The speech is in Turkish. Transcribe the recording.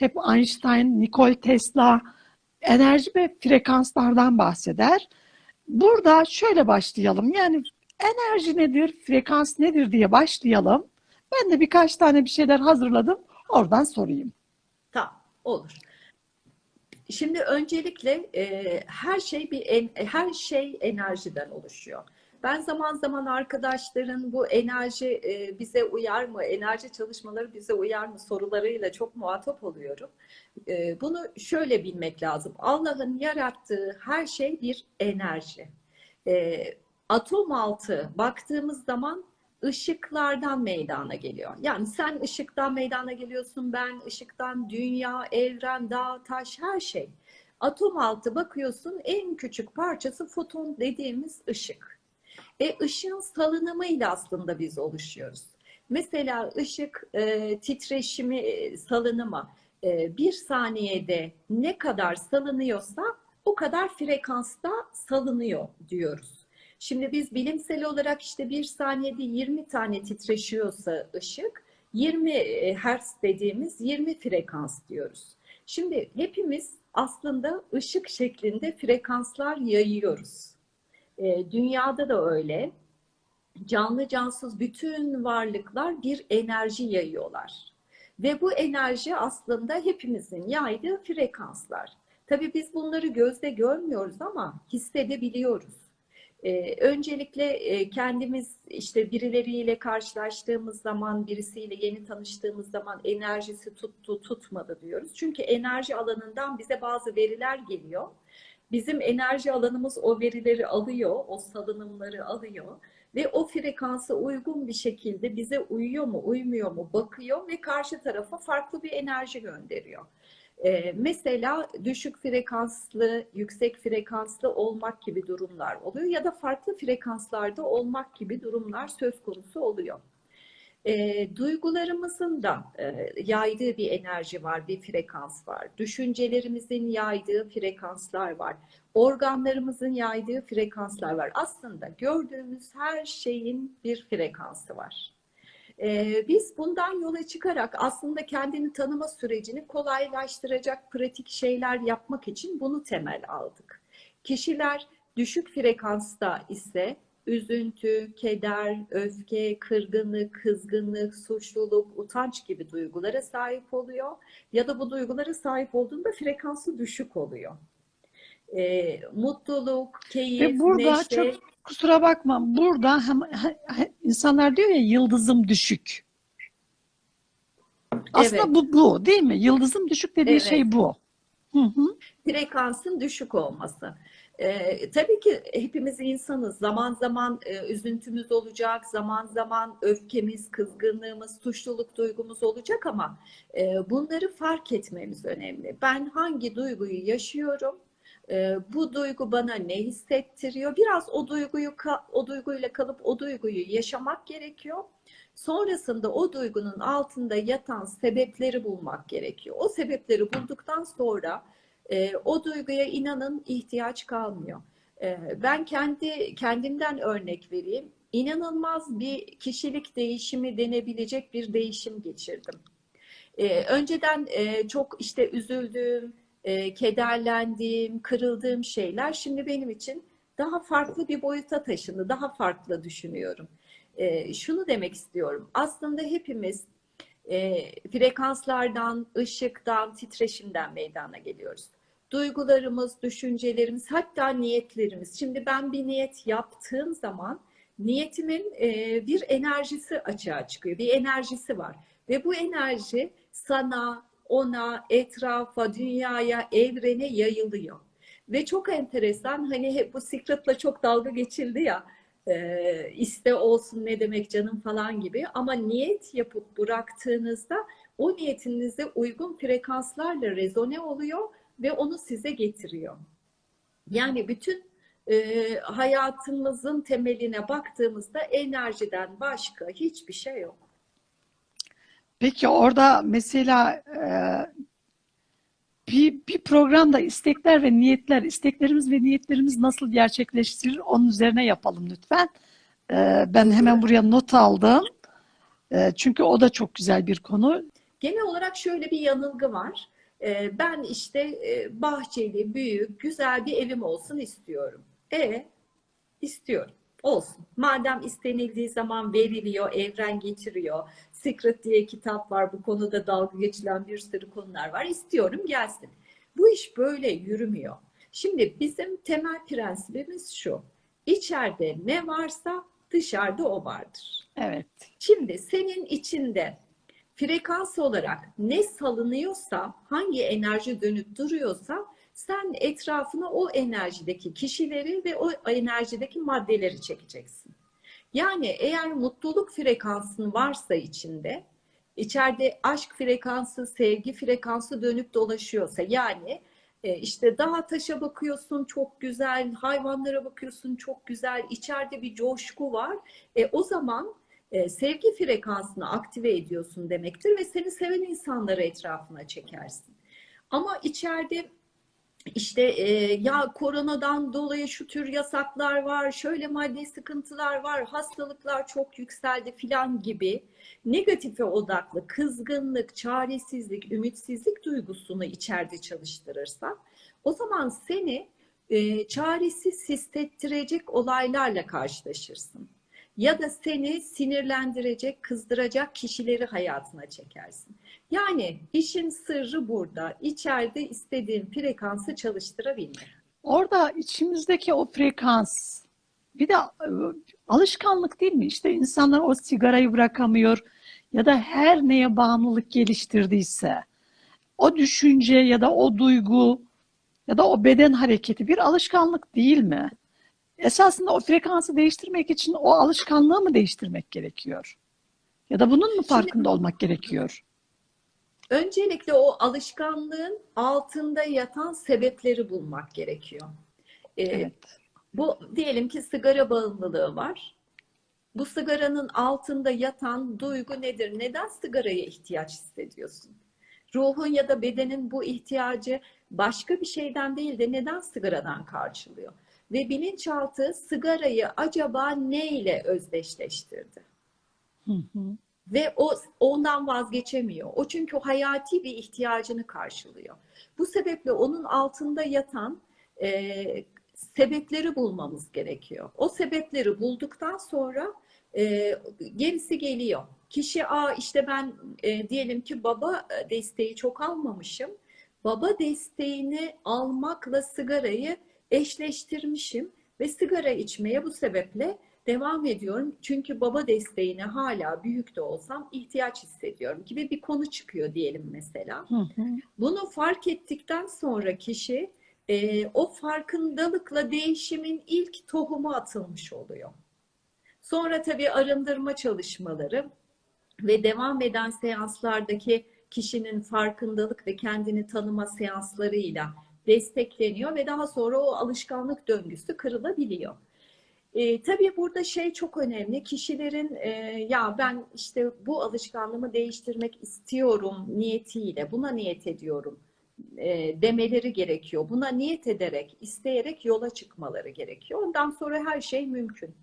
hep Einstein, Nikola Tesla enerji ve frekanslardan bahseder. Burada şöyle başlayalım. Yani enerji nedir, frekans nedir diye başlayalım. Ben de birkaç tane bir şeyler hazırladım. Oradan sorayım. Tamam, olur. Şimdi öncelikle e, her şey bir en, her şey enerjiden oluşuyor. Ben zaman zaman arkadaşların bu enerji e, bize uyar mı, enerji çalışmaları bize uyar mı sorularıyla çok muhatap oluyorum. E, bunu şöyle bilmek lazım. Allah'ın yarattığı her şey bir enerji. E, atom altı baktığımız zaman ışıklardan meydana geliyor. Yani sen ışıktan meydana geliyorsun, ben ışıktan, dünya, evren, dağ, taş, her şey. Atom altı bakıyorsun en küçük parçası foton dediğimiz ışık. E ışığın salınımıyla aslında biz oluşuyoruz. Mesela ışık e, titreşimi, e, salınımı e, bir saniyede ne kadar salınıyorsa o kadar frekansta salınıyor diyoruz. Şimdi biz bilimsel olarak işte bir saniyede 20 tane titreşiyorsa ışık 20 Hz dediğimiz 20 frekans diyoruz. Şimdi hepimiz aslında ışık şeklinde frekanslar yayıyoruz. Dünyada da öyle. Canlı cansız bütün varlıklar bir enerji yayıyorlar. Ve bu enerji aslında hepimizin yaydığı frekanslar. Tabii biz bunları gözde görmüyoruz ama hissedebiliyoruz. Ee, öncelikle e, kendimiz işte birileriyle karşılaştığımız zaman, birisiyle yeni tanıştığımız zaman enerjisi tuttu, tutmadı diyoruz. Çünkü enerji alanından bize bazı veriler geliyor. Bizim enerji alanımız o verileri alıyor, o salınımları alıyor ve o frekansa uygun bir şekilde bize uyuyor mu, uymuyor mu bakıyor ve karşı tarafa farklı bir enerji gönderiyor. Ee, mesela düşük frekanslı, yüksek frekanslı olmak gibi durumlar oluyor ya da farklı frekanslarda olmak gibi durumlar söz konusu oluyor. E, duygularımızın da e, yaydığı bir enerji var, bir frekans var. Düşüncelerimizin yaydığı frekanslar var. Organlarımızın yaydığı frekanslar var. Aslında gördüğümüz her şeyin bir frekansı var. Ee, biz bundan yola çıkarak aslında kendini tanıma sürecini kolaylaştıracak pratik şeyler yapmak için bunu temel aldık. Kişiler düşük frekansta ise üzüntü, keder, öfke, kırgınlık, kızgınlık, suçluluk, utanç gibi duygulara sahip oluyor. Ya da bu duygulara sahip olduğunda frekansı düşük oluyor. E, mutluluk, keyif, Ve burada neşe... çok kusura bakma burada hem, he, insanlar diyor ya yıldızım düşük. Aslında Evet. bu bu değil mi? Yıldızım düşük dediği Evet. şey bu. Hı hı. frekansın düşük olması. Ee, tabii ki hepimiz insanız. Zaman zaman e, üzüntümüz olacak, zaman zaman öfkemiz, kızgınlığımız, suçluluk duygumuz olacak ama e, bunları fark etmemiz önemli. Ben hangi duyguyu yaşıyorum? E, bu duygu bana ne hissettiriyor? Biraz o duyguyu o duyguyla kalıp o duyguyu yaşamak gerekiyor. Sonrasında o duygunun altında yatan sebepleri bulmak gerekiyor. O sebepleri bulduktan sonra e, o duyguya inanın ihtiyaç kalmıyor. E, ben kendi kendimden örnek vereyim. İnanılmaz bir kişilik değişimi denebilecek bir değişim geçirdim. E, önceden e, çok işte üzüldüğüm, e, kederlendiğim, kırıldığım şeyler şimdi benim için daha farklı bir boyuta taşındı. Daha farklı düşünüyorum. E, şunu demek istiyorum. Aslında hepimiz e, frekanslardan, ışıktan, titreşimden meydana geliyoruz. Duygularımız, düşüncelerimiz, hatta niyetlerimiz. Şimdi ben bir niyet yaptığım zaman niyetimin e, bir enerjisi açığa çıkıyor. Bir enerjisi var. Ve bu enerji sana, ona, etrafa, dünyaya, evrene yayılıyor. Ve çok enteresan hani hep bu Secret'la çok dalga geçildi ya e, iste olsun ne demek canım falan gibi ama niyet yapıp bıraktığınızda o niyetinize uygun frekanslarla rezone oluyor ve onu size getiriyor. Yani bütün e, hayatımızın temeline baktığımızda enerjiden başka hiçbir şey yok. Peki orada mesela e, bir, bir programda istekler ve niyetler, isteklerimiz ve niyetlerimiz nasıl gerçekleştirir onun üzerine yapalım lütfen. E, ben hemen buraya not aldım. E, çünkü o da çok güzel bir konu. Genel olarak şöyle bir yanılgı var. Ee, ben işte e, bahçeli, büyük, güzel bir evim olsun istiyorum. E istiyorum. Olsun. Madem istenildiği zaman veriliyor, evren getiriyor. Secret diye kitap var. Bu konuda dalga geçilen bir sürü konular var. İstiyorum gelsin. Bu iş böyle yürümüyor. Şimdi bizim temel prensibimiz şu. İçeride ne varsa dışarıda o vardır. Evet. Şimdi senin içinde frekans olarak ne salınıyorsa, hangi enerji dönüp duruyorsa sen etrafına o enerjideki kişileri ve o enerjideki maddeleri çekeceksin. Yani eğer mutluluk frekansın varsa içinde, içeride aşk frekansı, sevgi frekansı dönüp dolaşıyorsa yani e, işte dağa taşa bakıyorsun çok güzel, hayvanlara bakıyorsun çok güzel, içeride bir coşku var. E, o zaman e, sevgi frekansını aktive ediyorsun demektir ve seni seven insanları etrafına çekersin. Ama içeride işte e, ya koronadan dolayı şu tür yasaklar var, şöyle maddi sıkıntılar var, hastalıklar çok yükseldi filan gibi negatife odaklı kızgınlık, çaresizlik, ümitsizlik duygusunu içeride çalıştırırsan o zaman seni e, çaresiz hissettirecek olaylarla karşılaşırsın. Ya da seni sinirlendirecek, kızdıracak kişileri hayatına çekersin. Yani işin sırrı burada. İçeride istediğin frekansı çalıştırabilmek. Orada içimizdeki o frekans bir de e, alışkanlık değil mi? İşte insanlar o sigarayı bırakamıyor ya da her neye bağımlılık geliştirdiyse o düşünce ya da o duygu ya da o beden hareketi bir alışkanlık değil mi? Esasında o frekansı değiştirmek için o alışkanlığı mı değiştirmek gerekiyor? Ya da bunun mu farkında olmak gerekiyor? Öncelikle o alışkanlığın altında yatan sebepleri bulmak gerekiyor. Ee, Evet. Bu diyelim ki sigara bağımlılığı var. Bu sigaranın altında yatan duygu nedir? Neden sigaraya ihtiyaç hissediyorsun? Ruhun ya da bedenin bu ihtiyacı başka bir şeyden değil de neden sigaradan karşılıyor? Ve bilinçaltı sigarayı acaba ne ile özdeşleştirdi? Hı hı. Ve o ondan vazgeçemiyor. O çünkü hayati bir ihtiyacını karşılıyor. Bu sebeple onun altında yatan e, sebepleri bulmamız gerekiyor. O sebepleri bulduktan sonra e, gerisi geliyor. Kişi a işte ben e, diyelim ki baba desteği çok almamışım. Baba desteğini almakla sigarayı eşleştirmişim ve sigara içmeye bu sebeple devam ediyorum. Çünkü baba desteğine hala büyük de olsam ihtiyaç hissediyorum gibi bir konu çıkıyor diyelim mesela. Hı hı. Bunu fark ettikten sonra kişi e, o farkındalıkla değişimin ilk tohumu atılmış oluyor. Sonra tabii arındırma çalışmaları ve devam eden seanslardaki kişinin farkındalık ve kendini tanıma seanslarıyla destekleniyor ve daha sonra o alışkanlık döngüsü kırılabiliyor. E, tabii burada şey çok önemli. Kişilerin e, ya ben işte bu alışkanlığımı değiştirmek istiyorum niyetiyle, buna niyet ediyorum e, demeleri gerekiyor. Buna niyet ederek, isteyerek yola çıkmaları gerekiyor. Ondan sonra her şey mümkün.